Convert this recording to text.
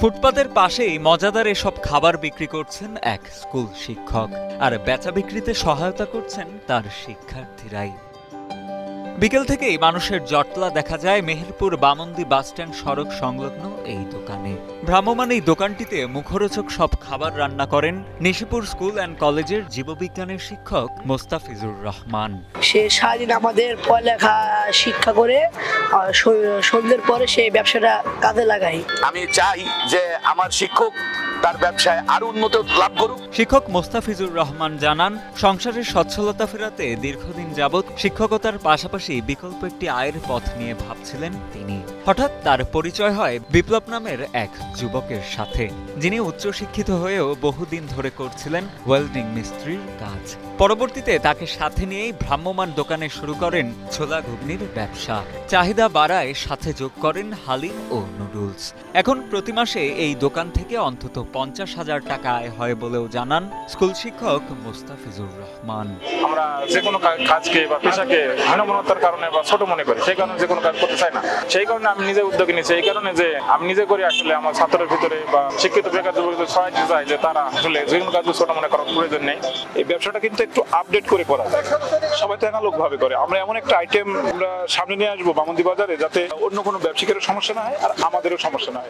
ফুটপাতের পাশেই মজাদার এসব খাবার বিক্রি করছেন এক স্কুল শিক্ষক। আর বেচা বিক্রিতে সহায়তা করছেন তার শিক্ষার্থীরাই। বিকেল থেকেই মানুষের জটলা দেখা যায় মেহেরপুর বামন্দি বাসস্ট্যান্ড সড়ক সংলগ্ন এই দোকানে। ভ্রাম্যমান এই দোকানটিতে মুখরোচক সব খাবার রান্না করেন নিশিপুর স্কুল অ্যান্ড কলেজের জীববিজ্ঞানের শিক্ষক মোস্তাফিজুর রহমান। সে সারাদিন আমাদের পড়ালেখা শিক্ষা করে সন্ধ্যের পরে সেই ব্যবসাটা কাজে লাগাই আমি চাই যে আমার শিক্ষক তার ব্যবসায় আরও উন্নত লাভ করুক। শিক্ষক মোস্তাফিজুর রহমান জানান, সংসারের সচ্ছলতা ফেরাতে দীর্ঘদিন যাবৎ শিক্ষকতার পাশাপাশি বিকল্প একটি আয়ের পথ নিয়ে ভাবছিলেন তিনি। হঠাৎ তার পরিচয় হয় বিপ্লব নামের এক যুবকের সাথে, যিনি উচ্চশিক্ষিত হয়েও বহুদিন ধরে করছিলেন ওয়েল্ডিং মিস্ত্রির কাজ। পরবর্তীতে তাকে সাথে নিয়েই ভ্রাম্যমান দোকানে শুরু করেন ছোলা ঘুগনির ব্যবসা। চাহিদা বাড়ায় সাথে যোগ করেন হালিম ও নুডলস। এখন প্রতি মাসে এই দোকান থেকে অন্তত পঞ্চাশ হাজার টাকা আয় হয় বলেও জানান স্কুল শিক্ষক মোস্তাফিজুর রহমান। আমরা যে কোনো কাজকে বা পেশাকে হীনমনতার কারণে বা ছোট মনে করি, সেই কারণে যে কোনো কাজ করতে চাই না। সেই কারণে আমি নিজে উদ্যোগ নিয়েছি, এই কারণে যে আমি নিজে করি আসলে আমার ছাত্রের ভিতরে বা শিক্ষিত বেকার যুবকদের সহায় দিতে চাই যে তারা আসলে যে কোনো কাজকে ছোট মনে করার প্রয়োজন নেই। এই ব্যবসাটা কিন্তু একটু আপডেট করে করা যায়। সবাই তো এনালোক ভাবে করে। আমরা এমন একটা আইটেম আমরা সামনে নিয়ে আসব বামন্দি বাজারে যাতে অন্য কোনো ব্যবসায়ীকেরও সমস্যা না হয় আর আমাদেরও সমস্যা না হয়।